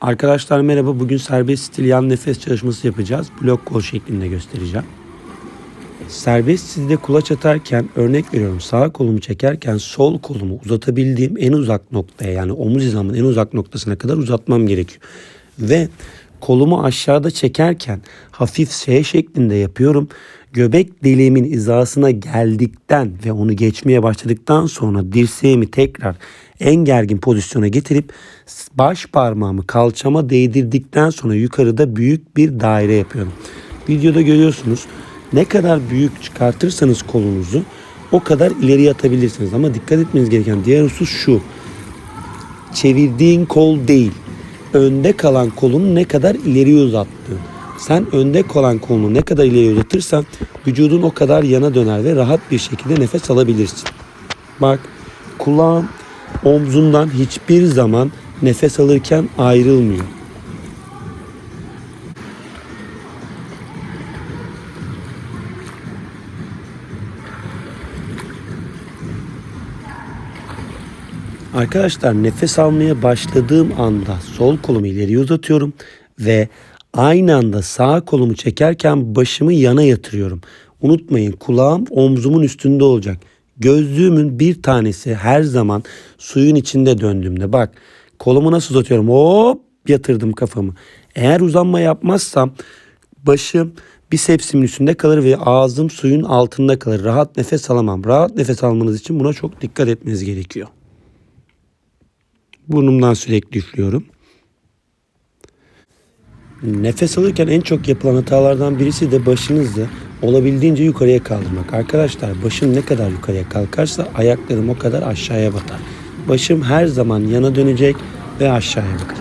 Arkadaşlar merhaba. Bugün serbest stil yan nefes çalışması yapacağız. Blok kol şeklinde göstereceğim. Serbest stilde kulaç atarken örnek veriyorum sağ kolumu çekerken sol kolumu uzatabildiğim en uzak noktaya yani omuz hizamın en uzak noktasına kadar uzatmam gerekiyor. Ve kolumu aşağıda çekerken hafif S şeklinde yapıyorum. Göbek deliğimin hizasına geldikten ve onu geçmeye başladıktan sonra dirseğimi tekrar en gergin pozisyona getirip baş parmağımı kalçama değdirdikten sonra yukarıda büyük bir daire yapıyorum. Videoda görüyorsunuz ne kadar büyük çıkartırsanız kolunuzu o kadar ileri atabilirsiniz. Ama dikkat etmeniz gereken diğer husus şu. Çevirdiğin kol değil. Önde kalan kolunu ne kadar ileriye uzattığın. Sen önde kalan kolunu ne kadar ileriye uzatırsan vücudun o kadar yana döner ve rahat bir şekilde nefes alabilirsin. Bak kulağım omzumdan hiçbir zaman nefes alırken ayrılmıyor. Arkadaşlar nefes almaya başladığım anda sol kolumu ileriye uzatıyorum ve aynı anda sağ kolumu çekerken başımı yana yatırıyorum. Unutmayın kulağım omzumun üstünde olacak. Gözlüğümün bir tanesi her zaman suyun içinde döndüğümde bak kolumu nasıl uzatıyorum hop yatırdım kafamı. Eğer uzanma yapmazsam başım bisepsimin üstünde kalır ve ağzım suyun altında kalır. Rahat nefes alamam. Rahat nefes almanız için buna çok dikkat etmeniz gerekiyor. Burnumdan sürekli üflüyorum. Nefes alırken en çok yapılan hatalardan birisi de başınızı olabildiğince yukarıya kaldırmak. Arkadaşlar başım ne kadar yukarıya kalkarsa ayaklarım o kadar aşağıya batar. Başım her zaman yana dönecek ve aşağıya bakacak.